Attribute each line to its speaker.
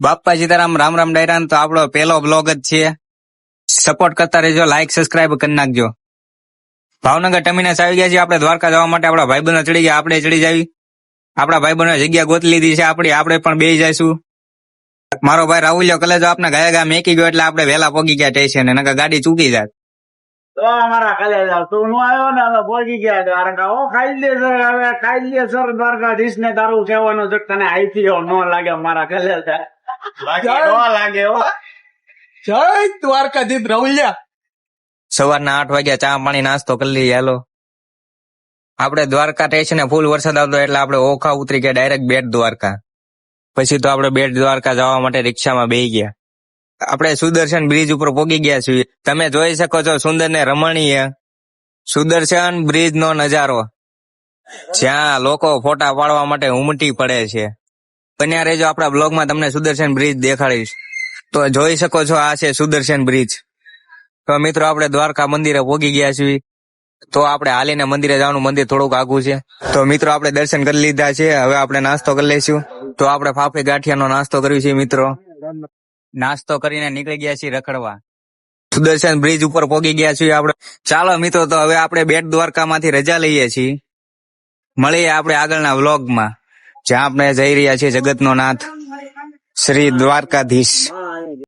Speaker 1: બાપા સીતારામ, રામ રામ ડાયરાન, તો આપણો પહેલો બ્લોગ જ છે. સપોર્ટ કરતા રહેજો લાઈક સબસ્ક્રાઇબ કરી નાખજો. ભાવનગર ટર્મિનસ આવી ગયા છે આપણે દ્વારકા જવા માટે આપણા ભાઈબંધો ચડી ગયા. આપણે ચડી જાવી. આપણા ભાઈબંધો જગ્યા ગોતી લીધી છે. આપણી, આપણે પણ બે જઈશું. મારો ભાઈ રાહુલ્યો કલેજો આપણે ગયા ગયા મેકી ગયો એટલે આપણે વહેલા પોગી ગયા સ્ટેશન નકર ગાડી ચૂકી જાય
Speaker 2: તો અમારા તું નું આવ્યો ને અમે ગયા દ્વારકા સર, હવે સર. દ્વારકાધીશ ને તારું સેવાનો જો તને આઈપીઓ ન લાગે મારા નો લાગે
Speaker 3: જય. દ્વારકાધીશ રાહુલિયા
Speaker 1: સવારના આઠ વાગ્યા ચા પાણી નાસ્તો કરી લઈએ હેલો. આપણે દ્વારકા સ્ટેશને ફૂલ વરસાદ આવતો એટલે આપણે ઓખા ઉતરી ગયા ડાયરેક્ટ બેટ દ્વારકા. પછી તો આપણે બેટ દ્વારકા જવા માટે રિક્ષામાં બેસી ગયા. આપણે સુદર્શન બ્રિજ ઉપર પોગી ગયા છીએ. તમે જોઈ શકો છો સુંદર ને રમણીય. સુદર્શન બ્રિજ નો નજારો. જ્યાં લોકો ફોટા પાડવા માટે ઉમટી પડે છે. બન્યા રહેજો આપણા બ્લોગમાં તમને સુદર્શન બ્રિજ દેખાડીશ. તો જોઈ શકો છો આ છે સુદર્શન બ્રિજ. તો મિત્રો, આપણે દ્વારકા મંદિરે પોગી ગયા છીએ. તો આપણે હાલીને મંદિરે જવાનું, મંદિર થોડુંક આઘું છે. તો મિત્રો, આપણે દર્શન કરી લીધા છે. હવે આપણે નાસ્તો કરી લઈશું. તો આપણે ફાફે ગાંઠિયાનો નાસ્તો કર્યો છે, મિત્રો. નાસ્તો કરીને નીકળી ગયા છીએ રખડવા. સુદર્શન બ્રિજ ઉપર પોગી ગયા છીએ આપણે. ચાલો મિત્રો, તો હવે આપણે બેટ દ્વારકામાંથી રજા લઈએ છીએ. મળીએ આપણે આગળના વ્લોગમાં જ્યાં આપણે જઈ રહ્યા છીએ જગતનો નાથ શ્રી દ્વારકાધીશ.